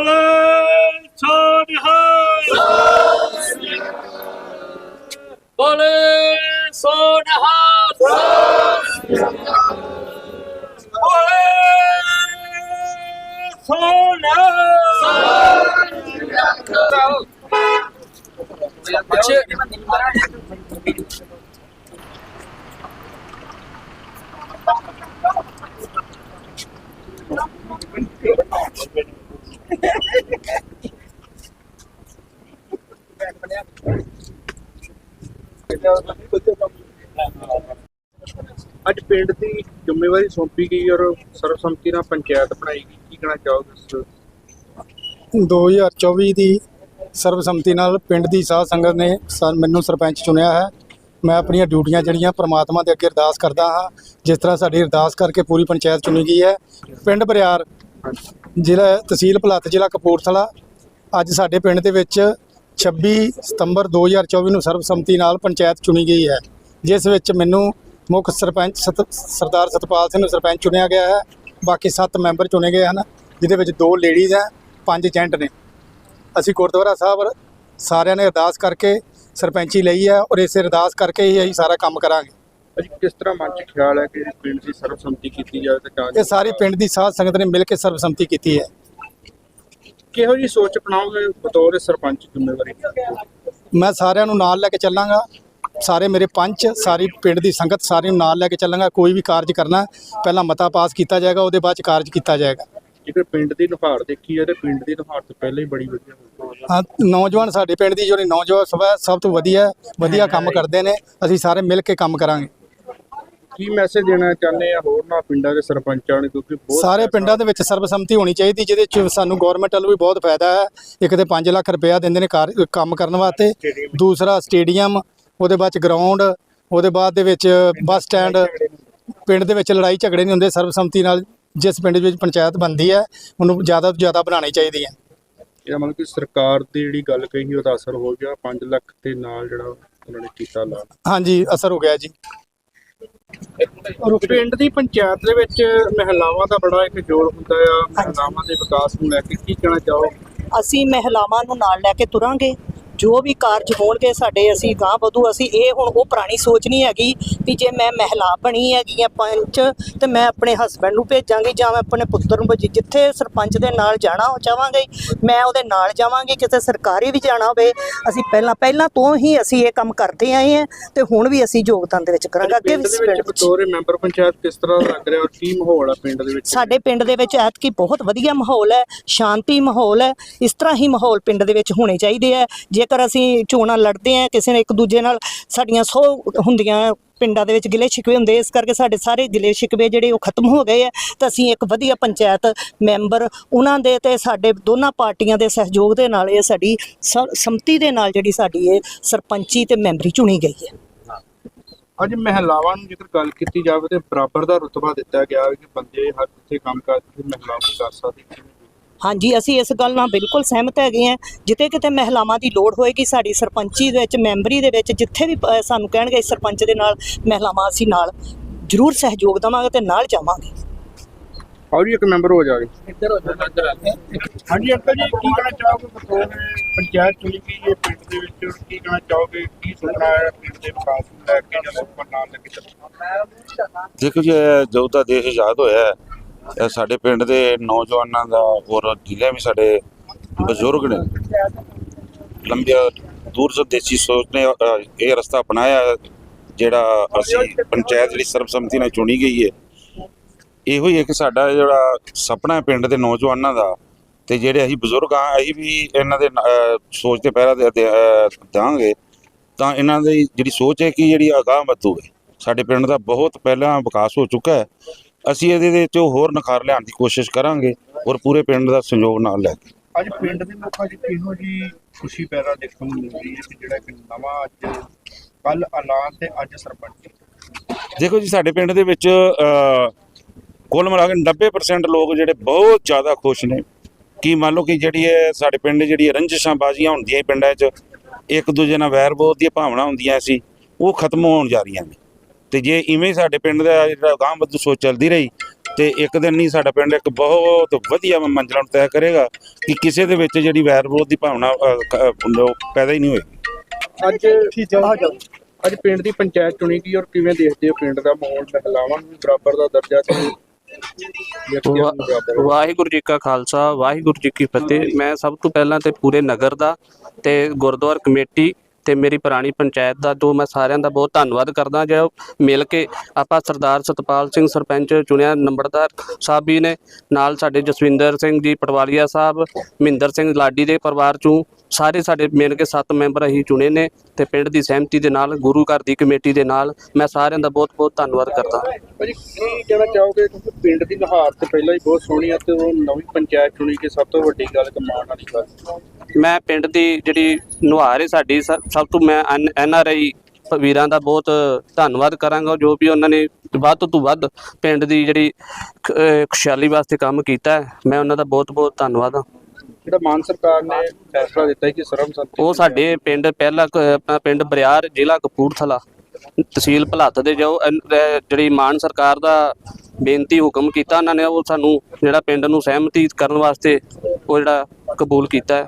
বলে ছড়ি হয়। বলে সোনা হাত বলে সোনা হচ্ছে ਅੱਜ ਪਿੰਡ ਦੀ ਜ਼ਿੰਮੇਵਾਰੀ ਸੌਂਪੀ ਗਈ ਔਰ ਸਰਬਸੰਮਤੀ ਨਾਲ ਪੰਚਾਇਤ ਬਣਾਈ ਗਈ। ਕੀ ਕਹਿਣਾ ਚਾਹੋਗੇ ਇਸ 2024 ਦੀ ਸਰਬਸੰਮਤੀ ਨਾਲ ਪਿੰਡ ਦੀ ਸਾਧ ਸੰਗਤ ਨੇ ਸਾ- ਮੈਨੂੰ ਸਰਪੰਚ ਚੁਣਿਆ ਹੈ। ਮੈਂ ਆਪਣੀਆਂ ਡਿਊਟੀਆਂ ਜਿਹੜੀਆਂ ਪ੍ਰਮਾਤਮਾ ਦੇ ਅੱਗੇ ਅਰਦਾਸ ਕਰਦਾ ਹਾਂ, ਜਿਸ ਤਰ੍ਹਾਂ ਸਾਡੀ ਅਰਦਾਸ ਕਰਕੇ ਪੂਰੀ ਪੰਚਾਇਤ ਚੁਣੀ ਗਈ ਹੈ। ਪਿੰਡ ਬਰਿਆਰ, ਜ਼ਿਲ੍ਹਾ ਤਹਿਸੀਲ ਭਲੱਥ, ਜ਼ਿਲ੍ਹਾ ਕਪੂਰਥਲਾ, ਅੱਜ ਸਾਡੇ ਪਿੰਡ ਦੇ ਵਿੱਚ 26 ਸਤੰਬਰ 2024 ਨੂੰ ਸਰਬਸੰਮਤੀ ਨਾਲ ਪੰਚਾਇਤ ਚੁਣੀ ਗਈ ਹੈ ਜਿਸ ਵਿੱਚ ਮੈਨੂੰ ਮੁੱਖ ਸਰਪੰਚ ਸਰਦਾਰ ਸਤਪਾਲ ਸਿੰਘ ਨੂੰ ਸਰਪੰਚ ਚੁਣਿਆ ਗਿਆ ਹੈ। ਬਾਕੀ 7 ਮੈਂਬਰ ਚੁਣੇ ਗਏ ਹਨ ਜਿਹਦੇ ਵਿੱਚ ਦੋ ਲੇਡੀਜ਼ ਹੈ ਪੰਜ ਜੈਂਟ ਨੇ। ਅਸੀਂ ਗੁਰਦੁਆਰਾ ਸਾਹਿਬ ਸਾਰਿਆਂ ਨੇ ਅਰਦਾਸ ਕਰਕੇ ਸਰਪੰਚੀ ਲਈ ਹੈ ਔਰ ਇਸੇ ਅਰਦਾਸ ਕਰਕੇ ਹੀ ਅਸੀਂ ਸਾਰਾ ਕੰਮ ਕਰਾਂਗੇ। ਅੱਜ ਕਿਸ ਤਰ੍ਹਾਂ ਮਨ ਚ ਖਿਆਲ ਹੈ ਕਿ ਪਿੰਡ ਦੀ ਸਰਬਸੰਮਤੀ ਕੀਤੀ ਜਾਵੇ ਤੇ ਤਾਂ ਇਹ ਸਾਰੀ ਪਿੰਡ ਦੀ ਸਾਧ ਸੰਗਤ ਨੇ ਮਿਲ ਕੇ ਸਰਬਸੰਮਤੀ ਕੀਤੀ ਹੈ। ਕਿਹੋ ਜੀ ਸੋਚ ਅਪਣਾਓਗੇ ਬਤੌਰ ਸਰਪੰਚ ਜ਼ਿੰਮੇਵਾਰੀ? ਮੈਂ ਸਾਰਿਆਂ ਨੂੰ ਨਾਲ ਲੈ ਕੇ ਚੱਲਾਂਗਾ। ਸਾਰੇ ਮੇਰੇ ਪੰਚ ਸਾਰੀ ਪਿੰਡ ਦੀ ਸੰਗਤ ਸਾਰੀ ਨੂੰ ਨਾਲ ਲੈ ਕੇ ਚੱਲਾਂਗਾ। ਕੋਈ ਵੀ ਕਾਰਜ ਕਰਨਾ ਪਹਿਲਾਂ ਮਤਾ ਪਾਸ ਕੀਤਾ ਜਾਏਗਾ ਉਹਦੇ ਬਾਅਦ ਚ ਕਾਰਜ ਕੀਤਾ ਜਾਏਗਾ। ਜੇਕਰ ਪਿੰਡ ਦੀ ਨੁਹਾਰ ਦੇਖੀ ਜਾਏ ਤੇ ਪਿੰਡ ਦੀ ਨੁਹਾਰ ਤੋਂ ਪਹਿਲਾਂ ਹੀ ਬੜੀ ਵਧੀਆ ਹਾਂ ਨੌਜਵਾਨ ਸਾਡੇ ਪਿੰਡ ਦੀ ਜਿਹੜੀ ਨੌਜਵਾਨ ਸਭਾ ਹੈ, ਸਭ ਤੋਂ ਵਧੀਆ ਹੈ, ਵਧੀਆ ਕੰਮ ਕਰਦੇ ਨੇ। ਅਸੀਂ ਸਾਰੇ ਮਿਲ ਕੇ ਕੰਮ ਕਰਾਂਗੇ। ਕੀ ਮੈਸੇਜ ਦੇਣਾ ਚਾਹੁੰਦੇ ਆ ਹੋਰ ਨਾ ਪਿੰਡਾਂ ਦੇ ਸਰਪੰਚਾਂ ਨੂੰ ਕਿਉਂਕਿ ਬਹੁਤ ਸਾਰੇ ਪਿੰਡਾਂ ਦੇ ਵਿੱਚ ਸਰਬਸੰਮਤੀ ਹੋਣੀ ਚਾਹੀਦੀ ਜਿਹਦੇ ਚ ਸਾਨੂੰ ਗਵਰਨਮੈਂਟ ਵੱਲੋਂ ਵੀ ਬਹੁਤ ਫਾਇਦਾ ਹੈ। ਇੱਕ ਤੇ 5 ਲੱਖ ਰੁਪਇਆ ਦਿੰਦੇ ਨੇ ਕੰਮ ਕਰਨ ਵਾਸਤੇ। ਦੂਸਰਾ ਸਟੇਡੀਅਮ ਉਹਦੇ ਬਾਅਦ ਚ ਗਰਾਊਂਡ ਉਹਦੇ ਬਾਅਦ ਦੇ ਵਿੱਚ ਬੱਸ ਸਟੈਂਡ। ਪਿੰਡ ਦੇ ਵਿੱਚ ਲੜਾਈ ਝਗੜੇ ਨਹੀਂ ਹੁੰਦੇ ਸਰਬਸੰਮਤੀ ਨਾਲ ਜਿਸ ਪਿੰਡ ਵਿੱਚ ਪੰਚਾਇਤ ਬਣਦੀ ਹੈ ਉਹਨੂੰ ਜ਼ਿਆਦਾ ਤੋਂ ਜ਼ਿਆਦਾ ਬਣਾਉਣੀ ਚਾਹੀਦੀ ਹੈ। ਇਹਦਾ ਮਤਲਬ ਕਿ ਸਰਕਾਰ ਦੀ ਜਿਹੜੀ ਗੱਲ ਕਹੀ ਉਹਦਾ ਅਸਰ ਹੋ ਗਿਆ 5 ਲੱਖ ਦੇ ਨਾਲ ਜਿਹੜਾ ਉਹਨਾਂ ਨੇ ਕੀਤਾ ਲਾ ਹਾਂਜੀ ਅਸਰ ਹੋ ਗਿਆ ਜੀ। ਪਿੰਡ ਦੀ ਪੰਚਾਇਤ ਦੇ ਵਿੱਚ ਮਹਿਲਾਵਾਂ ਦਾ ਬੜਾ ਇੱਕ ਜੋਰ ਹੁੰਦਾ ਆ, ਮਹਿਲਾਵਾਂ ਦੇ ਵਿਕਾਸ ਨੂੰ ਲੈ ਕੇ ਕੀ ਕਹਿਣਾ ਚਾਹੋ ਅਸੀਂ ਮਹਿਲਾਵਾਂ ਨੂੰ ਨਾਲ ਲੈ ਕੇ ਤੁਰਾਂਗੇ। ਜੋ ਵੀ ਕਾਰਜ ਹੋਣਗੇ ਸਾਡੇ ਅਸੀਂ ਗਾਂ ਵਧੂ ਅਸੀਂ ਇਹ ਹੁਣ ਉਹ ਪੁਰਾਣੀ ਸੋਚ ਨਹੀਂ ਹੈਗੀ ਵੀ ਜੇ ਮੈਂ ਮਹਿਲਾ ਬਣੀ ਹੈਗੀ ਆ ਪੰਚ ਤੇ ਮੈਂ ਆਪਣੇ ਹਸਬੰਡ ਨੂੰ ਭੇਜਾਂਗੀ ਜਾਂ ਮੈਂ ਆਪਣੇ ਪੁੱਤਰ ਨੂੰ ਭੇਜੀ ਜਿੱਥੇ ਸਰਪੰਚ ਦੇ ਨਾਲ ਜਾਣਾ ਉਹ ਚਾਹਾਂਗੇ ਮੈਂ ਉਹਦੇ ਨਾਲ ਜਾਵਾਂਗੀ ਕਿਤੇ ਸਰਕਾਰੀ ਵੀ ਜਾਣਾ ਹੋਵੇ ਅਸੀਂ ਪਹਿਲਾਂ ਪਹਿਲਾਂ ਤੋਂ ਹੀ ਅਸੀਂ ਇਹ ਕੰਮ ਕਰਦੇ ਆਏ ਹਾਂ ਤੇ ਹੁਣ ਵੀ ਅਸੀਂ ਯੋਗਦਾਨ ਦੇ ਵਿੱਚ ਕਰਾਂਗੇ ਅੱਗੇ ਵੀ ਪਿੰਡ ਬਤੌਰ ਮੈਂਬਰ ਪੰਚਾਇਤ ਕਿਸ ਤਰ੍ਹਾਂ ਲੱਗ ਰਿਹਾ ਔਰ ਕੀ ਮਾਹੌਲ ਆ ਪਿੰਡ ਦੇ ਵਿੱਚ? ਸਾਡੇ ਪਿੰਡ ਦੇ ਵਿੱਚ ਐਤਕੀ ਬਹੁਤ ਵਧੀਆ ਮਾਹੌਲ ਹੈ ਸ਼ਾਂਤੀ ਮਾਹੌਲ ਹੈ ਇਸ ਤਰ੍ਹਾਂ ਹੀ ਮਾਹੌਲ ਪਿੰਡ ਦੇ ਵਿੱਚ ਹੋਣੇ ਚਾਹੀਦੇ ਆ ਜੇਕਰ ਅਸੀਂ ਚੋਣਾਂ ਲੜਦੇ ਆ ਕਿਸੇ ਨੇ ਇੱਕ ਦੂਜੇ ਨਾਲ ਸਾਡੀਆਂ ਸੌ ਹੁੰਦੀਆਂ ਪਿੰਡਾਂ ਦੇ ਵਿੱਚ ਗਿਲੇ ਸ਼ਿਕਵੇ ਹੁੰਦੇ, ਇਸ ਕਰਕੇ ਸਾਡੇ ਸਾਰੇ ਗਿਲੇ ਸ਼ਿਕਵੇ ਜਿਹੜੇ ਉਹ ਖਤਮ ਹੋ ਗਏ ਆ। ਤਾਂ ਅਸੀਂ ਇੱਕ ਵਧੀਆ ਪੰਚਾਇਤ ਮੈਂਬਰ, ਉਹਨਾਂ ਦੇ ਤੇ ਸਾਡੇ ਦੋਨਾਂ ਪਾਰਟੀਆਂ ਦੇ ਸਹਿਯੋਗ ਦੇ ਨਾਲ ਇਹ ਸਾਡੀ ਸ- ਸੰਮਤੀ ਦੇ ਨਾਲ ਜਿਹੜੀ ਸਾਡੀ ਇਹ ਸਰਪੰਚੀ ਤੇ ਮੈਂਬਰੀ ਚੁਣੀ ਗਈ ਹੈ। ਅੱਜ ਮਹਿਲਾਵਾਂ ਨੂੰ ਜੇਕਰ ਗੱਲ ਕੀਤੀ ਜਾਵੇ ਤੇ ਬਰਾਬਰ ਦਾ ਰੁਤਬਾ ਦਿੱਤਾ ਗਿਆ ਹੈ ਕਿ ਬੰਦੇ ਹਰ ਕਿਤੇ ਕੰਮ ਕਰਦੇ ਮਹਿਲਾਵਾਂ ਕਰ ਸਕਦੇ ਹਾਂਜੀ ਅਸੀਂ ਇਸ ਗੱਲ ਨਾਲ ਬਿਲਕੁਲ ਸਹਿਮਤ ਹੈਗੇ ਹਾਂ। ਜਿੱਥੇ ਕਿਤੇ ਮਹਿਲਾਵਾਂ ਦੀ ਲੋੜ ਹੋਏਗੀ ਸਾਡੀ ਸਰਪੰਚੀ ਦੇ ਵਿੱਚ ਮੈਂਬਰੀ ਦੇ ਵਿੱਚ ਜਿੱਥੇ ਵੀ ਸਾਨੂੰ ਕਹਿਣਗੇ ਸਰਪੰਚ ਦੇ ਨਾਲ ਮਹਿਲਾਵਾਂ ਅਸੀਂ ਨਾਲ ਜ਼ਰੂਰ ਸਹਿਯੋਗ ਦੇਵਾਂਗੇ ਤੇ ਨਾਲ ਜਾਵਾਂਗੇ। ਆਓ ਜੀ ਇੱਕ ਮੈਂਬਰ ਹੋ ਜਾਵੇ ਇੱਧਰ ਹੋ ਜਾ ਹਾਂਜੀ ਅੰਕਲ ਜੀ ਕੀ ਕਹਿਣਾ ਚਾਹੋਗੇ? ਬਤੌਰ ਪੰਚਾਇਤ ਚੁਣੀ ਗਈ ਹੈ ਪਿੰਡ ਦੇ ਵਿੱਚ। ਕੀ ਕਹਿਣਾ ਚਾਹੋਗੇ? ਕੀ ਸੁਪਨਾ ਹੈ ਪਿੰਡ ਦੇ ਵਿਕਾਸ ਨੂੰ ਲੈ ਕੇ ਜਦੋਂ ਉੱਪਰ ਨਾਲ ਲੈ ਕੇ ਚੱਲਣਾ? ਦੇਖੋ ਜੀ ਇਹ ਜਦੋਂ ਦੇਸ਼ ਆਜ਼ਾਦ ਹੋਇਆ ਹੈ, ਇਹ ਸਾਡੇ ਪਿੰਡ ਦੇ ਨੌਜਵਾਨਾਂ ਦਾ ਔਰ ਜ਼ਿਲ੍ਹੇ ਵੀ ਸਾਡੇ ਬਜ਼ੁਰਗ ਨੇ। ਲੰਬੇ ਦੂਰ ਤੋਂ ਦੇਸੀ ਸੋਚ ਨੇ ਇਹ ਰਸਤਾ ਅਪਣਾਇਆ ਜਿਹੜਾ ਅਸੀਂ ਪੰਚਾਇਤ ਜਿਹੜੀ ਸਰਬਸੰਮਤੀ ਨਾਲ ਚੁਣੀ ਗਈ ਹੈ। ਇਹੋ ਹੀ ਹੈ ਕਿ ਸਾਡਾ ਜਿਹੜਾ ਸੁਪਨਾ ਹੈ ਪਿੰਡ ਦੇ ਨੌਜਵਾਨਾਂ ਦਾ ਤੇ ਜਿਹੜੇ ਅਸੀਂ ਬਜ਼ੁਰਗ ਆ ਅਸੀਂ ਵੀ ਇਹਨਾਂ ਦੇ ਨ- ਸੋਚ ਤੇ ਪਹਿਰਾ ਦਾਂਗੇ। ਤਾਂ ਇਹਨਾਂ ਦੀ ਜਿਹੜੀ ਸੋਚ ਹੈ ਕਿ ਜਿਹੜੀ ਅਗਾਂਹ ਵਧੂਗੇ ਸਾਡੇ ਪਿੰਡ ਦਾ ਬਹੁਤ ਪਹਿਲਾਂ ਵਿਕਾਸ ਹੋ ਚੁੱਕਾ ਹੈ। ਅਸੀਂ ਇਹਦੇ ਵਿੱਚ ਹੋਰ ਨਿਖਾਰ ਲਿਆਉਣ ਦੀ ਕੋਸ਼ਿਸ਼ ਕਰਾਂਗੇ ਔਰ ਪੂਰੇ ਪਿੰਡ ਦਾ ਸਹਿਯੋਗ ਨਾਲ ਲੈ ਕੇ। ਅੱਜ ਪਿੰਡ ਦੇ ਲੋਕਾਂ 'ਚ ਕਿਹੋ ਜੀ ਖੁਸ਼ੀ ਪੈਦਾ ਦੇਖਣ ਨੂੰ ਮਿਲ ਰਹੀ ਹੈ ਕਿ ਜਿਹੜਾ ਇੱਕ ਨਵਾਂ ਅੱਜ ਕੱਲ ਐਲਾਨ ਤੇ ਅੱਜ ਸਰਪੰਚ ਦੇਖੋ ਜੀ ਸਾਡੇ ਪਿੰਡ ਦੇ ਵਿੱਚ ਕੁੱਲ ਮਿਲਾ ਕੇ 90% ਲੋਕ ਜਿਹੜੇ ਬਹੁਤ ਜ਼ਿਆਦਾ ਖੁਸ਼ ਨੇ। ਕਿ ਮੰਨ ਲਓ ਕਿ ਜਿਹੜੀ ਹੈ ਸਾਡੇ ਪਿੰਡ ਜਿਹੜੀ ਰੰਜਿਸ਼ਾਂ ਬਾਜ਼ੀਆਂ ਹੁੰਦੀਆਂ ਪਿੰਡਾਂ 'ਚ ਇੱਕ ਦੂਜੇ ਨਾਲ ਵੈਰ ਵਿਰੋਧ ਦੀਆਂ ਭਾਵਨਾ ਹੁੰਦੀਆਂ ਸੀ ਉਹ ਖਤਮ ਹੋਣ ਜਾ ਰਹੀਆਂ ਨੇ। ਤੇ ਜੇ ਇਵੇਂ ਹੀ ਸਾਡੇ ਪਿੰਡ ਦਾ ਜਿਹੜਾ ਗਾਂਹ ਵੱਧੂ ਸੋਚ ਚੱਲਦੀ ਰਹੀ ਤੇ ਇੱਕ ਦਿਨ ਨਹੀਂ ਸਾਡਾ ਪਿੰਡ ਇੱਕ ਬਹੁਤ ਵਧੀਆ ਮੰਜ਼ਲਾਂ ਨੂੰ ਤੈਅ ਕਰੇਗਾ ਕਿ ਕਿਸੇ ਦੇ ਵਿੱਚ ਜਿਹੜੀ ਵੈਰ ਵਿਰੋਧ ਦੀ ਭਾਵਨਾ ਪੈਦਾ ਹੀ ਨਹੀਂ ਹੋਏਗੀ ਅੱਜ ਅੱਜ ਪਿੰਡ ਦੀ ਪੰਚਾਇਤ ਚੁਣੀ ਗਈ ਔਰ ਕਿਵੇਂ ਦੇਖਦੇ ਹੋ ਪਿੰਡ ਦਾ ਮਾਹੌਲ? ਮਹਿਲਾਵਾਂ ਨੂੰ ਬਰਾਬਰ ਦਾ ਦਰਜਾ ਤੇ ਵਾਹਿਗੁਰੂ ਜੀ ਕਾ ਖਾਲਸਾ ਵਾਹਿਗੁਰੂ ਜੀ ਕੀ ਫਤਿਹ। ਮੈਂ ਸਭ ਤੋਂ ਪਹਿਲਾਂ ਤੇ ਪੂਰੇ ਨਗਰ ਦਾ ਤੇ ਗੁਰਦੁਆਰਾ ਕਮੇਟੀ ਤੇ ਮੇਰੀ ਪੁਰਾਣੀ ਪੰਚਾਇਤ ਦਾ ਜੋ ਮੈਂ ਸਾਰਿਆਂ ਦਾ ਬਹੁਤ ਧੰਨਵਾਦ ਕਰਦਾ ਜੋ ਮਿਲ ਕੇ ਆਪਾਂ ਸਰਦਾਰ ਸਤਪਾਲ ਸਿੰਘ ਸਰਪੰਚ ਚੁਣਿਆ ਨੰਬਰਦਾਰ ਸਾਹਿਬ ਵੀ ਨੇ ਨਾਲ ਸਾਡੇ ਜਸਵਿੰਦਰ ਸਿੰਘ ਜੀ ਪਟਵਾਲੀਆ ਸਾਹਿਬ ਮਹਿੰਦਰ ਸਿੰਘ ਲਾਡੀ ਦੇ ਪਰਿਵਾਰ ਚੋਂ ਸਾਰੇ ਸਾਡੇ ਮਿਲ ਕੇ ਸੱਤ ਮੈਂਬਰ ਅਸੀਂ ਚੁਣੇ ਨੇ ਤੇ ਪਿੰਡ ਦੀ ਸਹਿਮਤੀ ਦੇ ਨਾਲ ਗੁਰੂ ਘਰ ਦੀ ਕਮੇਟੀ ਦੇ ਨਾਲ ਮੈਂ ਸਾਰਿਆਂ ਦਾ ਬਹੁਤ ਬਹੁਤ ਧੰਨਵਾਦ ਕਰਦਾ। ਭਾਜੀ ਕੀ ਕਹਿਣਾ ਚਾਹੋਗੇ? ਕਿਉਂਕਿ ਪਿੰਡ ਦੀ ਨੁਹਾਰ ਤੇ ਪਹਿਲਾਂ ਹੀ ਬਹੁਤ ਸੋਹਣੀ ਆ ਤੇ ਉਹ ਨਵੀਂ ਪੰਚਾਇਤ ਚੁਣੀ ਕਿ ਸਭ ਤੋਂ ਵੱਡੀ ਗੱਲ ਕਮਾਉਣ ਵਾਲੀ ਗੱਲ। ਮੈਂ ਪਿੰਡ ਦੀ ਜਿਹੜੀ ਨੁਹਾਰ ਹੈ ਸਾਡੀ ਸਭ ਤੋਂ ਮੈਂ ਐਨ ਆਰ ਆਈ ਵੀਰਾਂ ਦਾ ਬਹੁਤ ਧੰਨਵਾਦ ਕਰਾਂਗਾ ਜੋ ਵੀ ਉਹਨਾਂ ਨੇ ਵੱਧ ਤੋਂ ਵੱਧ ਪਿੰਡ ਦੀ ਜਿਹੜੀ ਖੁਸ਼ਹਾਲੀ ਵਾਸਤੇ ਕੰਮ ਕੀਤਾ ਹੈ ਮੈਂ ਉਹਨਾਂ ਦਾ ਬਹੁਤ ਬਹੁਤ ਧੰਨਵਾਦ ਹਾਂ। ਜਿਹੜਾ ਮਾਨ ਸਰਕਾਰ ਨੇ ਫੈਸਲਾ ਦਿੱਤਾ ਕਿ ਸਰਬਸੰਮਤੀ ਉਹ ਸਾਡੇ ਪਿੰਡ ਪਹਿਲਾ ਆਪਣਾ ਪਿੰਡ ਬਰਿਆਰ ਜ਼ਿਲ੍ਹਾ ਕਪੂਰਥਲਾ ਤਹਿਸੀਲ ਭਲੱਥ ਦੇ ਜੋ ਜਿਹੜੀ ਮਾਨ ਸਰਕਾਰ ਦਾ ਬੇਨਤੀ ਹੁਕਮ ਕੀਤਾ ਉਹਨਾਂ ਨੇ ਉਹ ਸਾਨੂੰ ਜਿਹੜਾ ਪਿੰਡ ਨੂੰ ਸਹਿਮਤੀ ਕਰਨ ਵਾਸਤੇ ਉਹ ਜਿਹੜਾ ਕਬੂਲ ਕੀਤਾ ਹੈ।